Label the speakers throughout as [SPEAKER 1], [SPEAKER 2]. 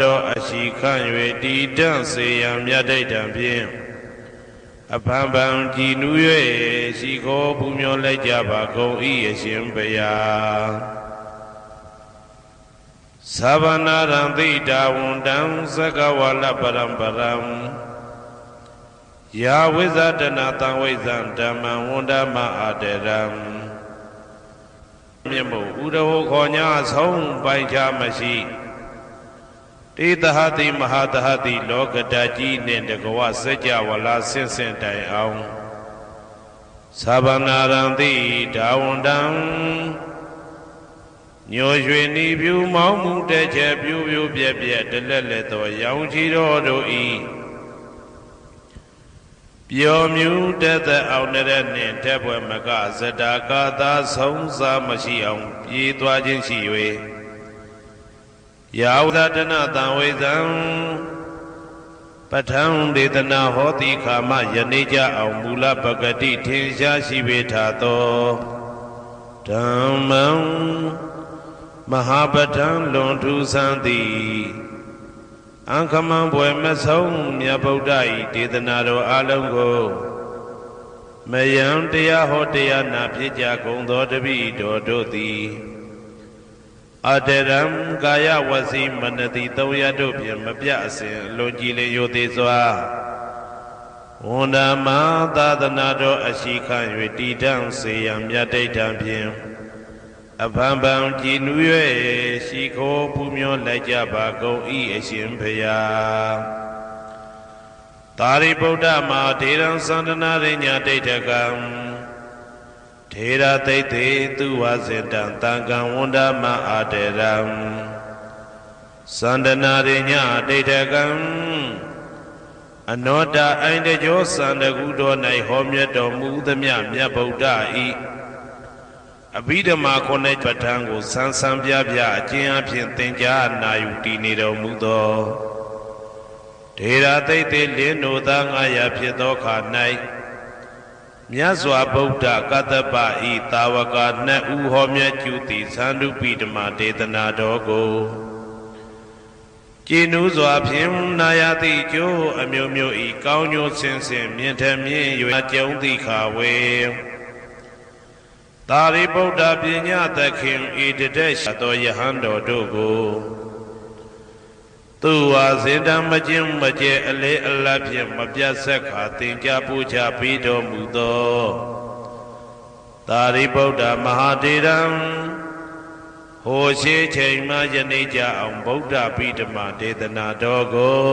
[SPEAKER 1] တော်အရှိခန့်၍တည်တံ့စေရန်မြတ်ဒိဋ္ဌံဖြင့်အဖန်ဖန်ကြည်နူး၍ရှိခိုးပူမျောလိုက်ကြပါကုန်၏အရှင်ဘုရားသဗ္ဗနာရံတိတာဝန္တံသကဝါလပရံပရံယာဝိဇာတနာတံဝိဇံဓမ္မံဝန္ဒမအာတရံမြတ်မို့ဥဒဟောခေါ်ညာဆုံးပိုင်ချမရှိ တေတဟတိမဟာတဟတိလောကတကြီးနှင့်တကဝစัจ java လာဆင့်ဆင့်တိုင်အောင်သဗ္ဗနာရံတိဒါဝန္တံညိုရွှေနီပြူမောင်းမှုတဲ့ချက်ပြူပြူပြက်ပြက်တလက်လက်သောရောင်ချီတော်တို့ဤပျော်မြူတက်သက်အောင်တဲ့နှင့်တက်ပွဲမကဇတာကာသာဆုံးစားမရှိအောင်ပြေးသွားခြင်းရှိ၍ ယာဝဒတနာတံဝိဇံပဋ္ဌံဒေသနာဟောတိခာမယနေ့ကြအောင်မူလပဂတိထင်ရှားရှိပေထာသောဓမ္မံမဟာပဋ္ဌံလွန်ထူးဆန်းသည်အံခမံဘွယ်မဆုံးမြတ်ဗုဒ္ဓ၏ဒေသနာတော်အလုံးကိုမယံတရားဟောတရားနာဖြစ်ကြကုန်သောတပိတော်တို့သည် အတရံကာယဝစီမနတိသုံးရတို့ဖြင့်မပြအစဉ်လွန်ကြည်လေရိုသေးစွာဝန္ဒမသာသနာတော်အရှိခံ၍တည်တံ့စေရန်မြတ်ဒိဋ္ဌံဖြင့်အဖန်ဖန်ကြည်နူး၍ရှိခိုးပူမျောလိုက်ကြပါကုန်၏အရှင်ဖျားသာရိပုတ္တမဟာဒေရံသန္တနာရိညာဒိဋ္ဌကံ ထေရသိတ်တေသူဝဇင်တံတံကံဝန္ဒမအာတေရံသန္တနာရိညာဒိဋ္ဌကံအနောတအိုင်တကြောသန္တကုတော်၌ဟောမြတ်တော်မူသမျှမြတ်ဗုဒ္ဓဤအဘိဓမ္မာခုနှစ်ပဋ္ဌာန်းကိုဆန်းဆန်းပြပြအကျဉ်းအဖြစ်သင်ကြားနာယူတည်နေတော်မူသောဒေရာသိတ်တေလင်းတို့သာငါရဖြစ်သောခါ၌ မြတ်စွာဘုရားကတ္တပဤတာဝကနှစ်ဦးဟောမြတ်ကျူသည်သန္ဓုပိဓမ္မာဒေသနာတော်ကိုကျင်းဥစွာဖြင့်နာယတိကျိုးအမျိုးမျိုးဤကောင်းကျိုးဆင်းဆင်းမြင့်ထမြင့်၍ကြုံသည့်ခါဝေသာရိပုတ္တပညာသခင်ဤတတဲ့ရှသောယဟန်တော်တို့ကို သူဝါစင်တံမကျင်းမကျဲအလေအလတ်ဖြင့်မပြတ်ဆက်ခါသင်ကြားပူချပြီးတော်မူသောသာရိပုတ္တမဟာတေရံဟိုရှိချိန်မှယနေ့ကြအောင်ဗုဒ္ဓပိဓမဒေသနာတော်ကို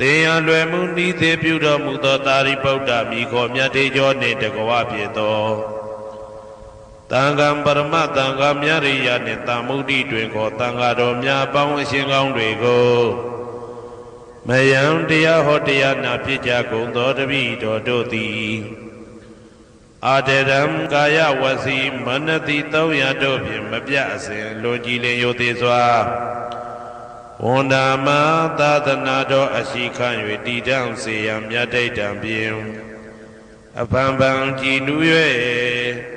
[SPEAKER 1] တေယံလွယ်မှုဤသေးပြုတော်မူသောသာရိပုတ္တမိခေါ်မြတ်တေကျော်နှင့်တကဝဖြစ်သော တန်ခံပရမတန်ခါမြရိယနှင့်တာမုဒ္ဒိတွင်ခေါ်တန်ခါတော်များပေါင်းအရှင်ကောင်းတွေကိုမယံတရားဟောတရားနာဖြစ်ကြကုန်သောတပိတော်တို့သည်အာတရံကာယဝစီမနတိ300တို့ဖြင့်မပြအစဉ်လွန်ကြည်လင်ယိုသေးစွာဝန္ဒာမသာသနာတော်အရှိခံ၍တည်တံ့စေရန်မြတ်ဒိဋ္ဌံဖြင့်အဖန်ဖန်ကြည်နူး၍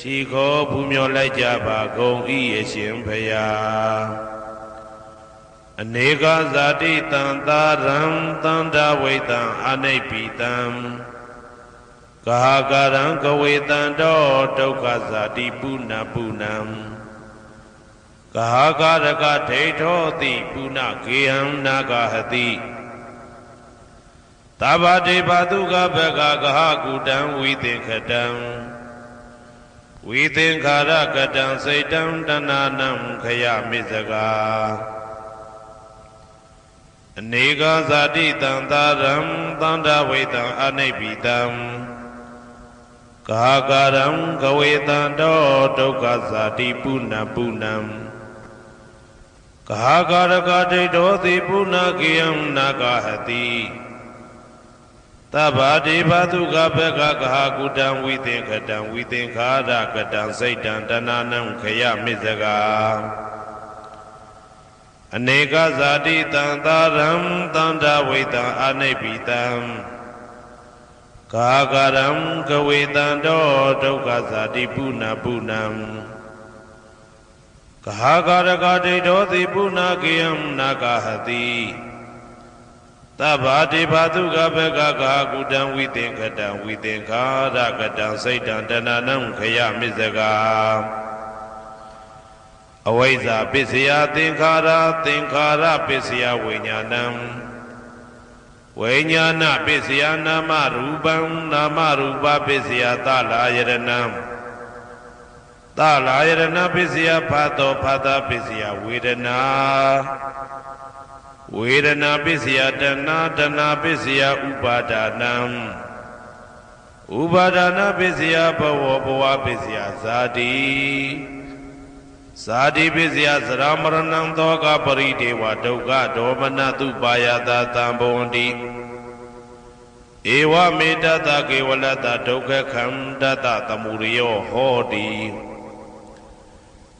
[SPEAKER 1] ရှိခေါ်ဘူးမျောလိုက်ကြပါကုန်ဤအရှင်ဖယားအနေကဇာတိတံသာရံတန္တဝိတံအနိပိတံကာကာရံကဝေတံတောဒုက္ခဇာတိပုဏ္ဏပုဏ္ဏံကာကာရကဒိဋ္ဌောတိပုဏ္ဏကေဟံနာဂဟတိသဗ္ဗတေဘာတုကဘကကဟကုတံဝိသင်္ခတံ ဝိသင်္ခါရကတံစိတ်တံတဏနံခယမိစကာအနေကဇာတိတံသာရံသန္တာဝိတံအနိပိတံကာကာရံကဝေတံတောဒုက္ခဇာတိပုဏ္ဏပုဏ္ဏံကာကာရကဒိဋ္ဌောတိပုဏ္ဏကေယံနာဂဟတိ သဗ္ဗတိဘာတုကဘကကဟာကုတံဝိသင်္ခတံဝိသင်္ခာရကတံစိတ်တံတဏနံခယမိစကာအနေကဇာတိတံသာရံတန္တဝိတံအနိပိတံကာကရံကဝေတံတောဒုက္ခဇာတိပုဏ္ဏပုဏ္ဏံဟာကာရကဒိဋ္ဌောတိပုနာကေယံနာဂဟတိ သဗ္ဗာတိဘာတုကဘကကာကုတံဝိသင်္ခတံဝိသင်္ခာရကတံစိတ်တံတဏနံခယမစ္စကာအဝိဇ္ဇာပစ္စယသင်္ခါရသင်္ခါရပစ္စယဝိညာဏံဝိညာဏပစ္စယနာမရူပံနာမရူပပစ္စယသလာယရဏံ သလာယရဏပစ္စယဖတ်တော်ဖတ်တာပစ္စယဝေဒနာဝေဒနာပစ္စယတဏတဏပစ္စယဥပါဒနာဥပါဒနာပစ္စယဘဝဘဝပစ္စယဇာတိဇာတိပစ္စယသရမရဏံသောကပရိဒေဝဒုက္ခဒေါမနတုပါယတာတံဘဝန္တိဧဝမေတ္တကေဝလတဒုက္ခခန္တတသမုရိယောဟောတိ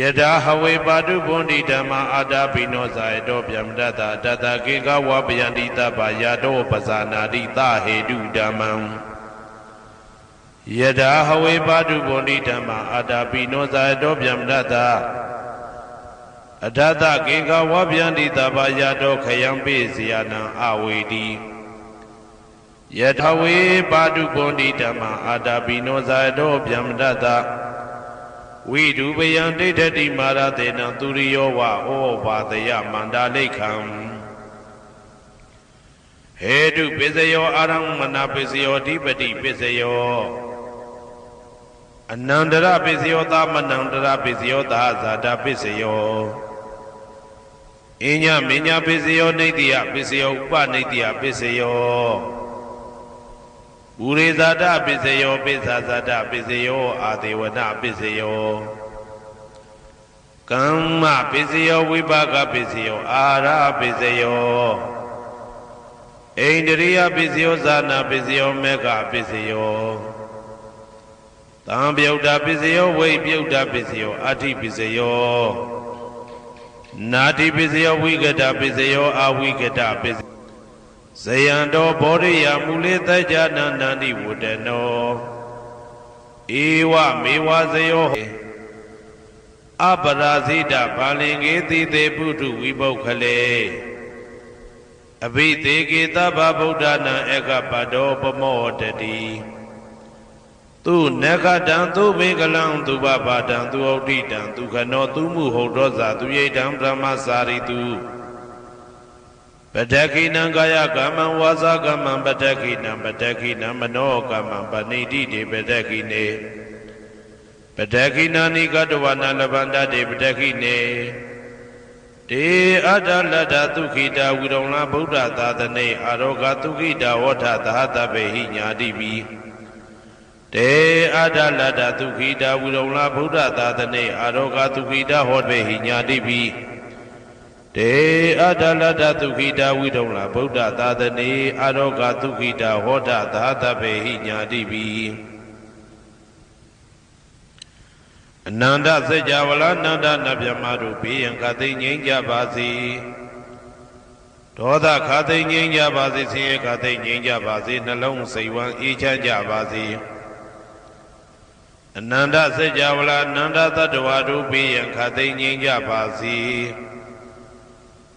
[SPEAKER 1] ယထာဟဝေပါတုဗုန်တိဓမ္မာအာတာပိနောဇာယတောဗျမတတတတကေကဝပယန္တိတပယာတောပဇာနာတိသဟေတုဓမ္မံယထာဟဝေပါတုဗုန်တိဓမ္မာအာတာပိနောဇာယတောဗျမတတအထတကေကဝပယန္တိတပယာတောခယံပိစီယနံအဝေတိယထာဝေပါတုဗုန်တိဓမ္မာအာတာပိနောဇာယတောဗျမတတ ဝိဒုပယံဒိဋ္ဌတိမာရတေနံသူရိယောဝဩဘာတယမန္တာလိခံ ဟေတုပစ္စယောအာရမဏပစ္စယောဓိပတိပစ္စယောအနန္တရပစ္စယောသမနန္တရပစ္စယောသာဇာတာပစ္စယောအညမညာပစ္စယောနေတိယပစ္စယောဥပနေတိယပစ္စယော ဘူရိဇာတပစ္စယောပိစ္ဆာဇာတပစ္စယောအာဒေဝနပစ္စယောကမ္မပစ္စယောဝိပါကပစ္စယောအာရပစ္စယောဣန္ဒရိယပစ္စယောဇာနာပစ္စယောမေဃပစ္စယောသံပြုတ်တာပစ္စယောဝိပြုတ်တာပစ္စယောအာတိပစ္စယောနာတိပစ္စယောဝိကတပစ္စယောအာဝိကတပစ္စ ဇယံတော်ဘောရိယမူလေတကြနန္တန္တိဝတ္တနောဧဝမေဝဇယောအပရာဇိတဘာလင်ကေတိတေပုထုဝိပုခလေအဘိသေကေတဗ္ဗဗုဒ္ဓနာဧကပတောပမောတတိသူနခတံသူဘေကလံသူဘဘာတံသူဩဋ္ဌိတံသူခနောသူမှုဟုတ်တော်ဇာသူယိတံဗြဟ္မစာရိတု ပတခိနံကာယကမ္မံဝါစာကမ္မံပတခိနံပတခိနံမနောကမ္မံပဏိတိတေပတခိနေပတခိနာနိကတဝနာလဗန္တတေပတခိနေတေအတ္တလတ္တသုခိတာဝိရုံလာဗုဒ္ဓသာသနေအာရောဂသုခိတာဝဋ္ဌသဟတပေဟိညာတိပိတေအတ္တလတ္တသုခိတာဝိရုံလာဗုဒ္ဓသာသနေအာရောဂသုခိတာဟောပေဟိညာတိပိ တေအတ္တလတ္တသုခိတာဝိဒုံလာဗုဒ္ဓသာသနေအာရောဂသုခိတာဟောဒသာသဗေဟိညာတိပိအနန္တစัจ java လာနန္ဒနဗျမတို့ဘေးရန်ခသိငြိမ်းကြပါစေဒေါသခသိငြိမ်းကြပါစေဆင်းရဲခသိငြိမ်းကြပါစေနှလုံးစိတ်ဝမ်းအေးချမ်းကြပါစေအနန္တစัจ java လာနန္ဒတတ္တဝါတို့ဘေးရန်ခသိငြိမ်းကြပါစေ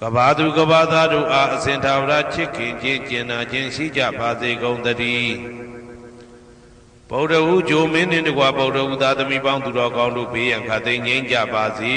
[SPEAKER 1] ကဘာသူကဘာသားတို့အားအစဉ်သာဝရချစ်ခင်ခြင်းကျင်နာခြင်းရှိကြပါစေကုန်သတည်းဗုဒ္ဓဟူဂျိုမင်းနှင့်တကွဗုဒ္ဓဟူသားသမီးပေါင်းသူတော်ကောင်းတို့ဘေးရန်ခတ်သိမ်းငြိမ်းကြပါစေ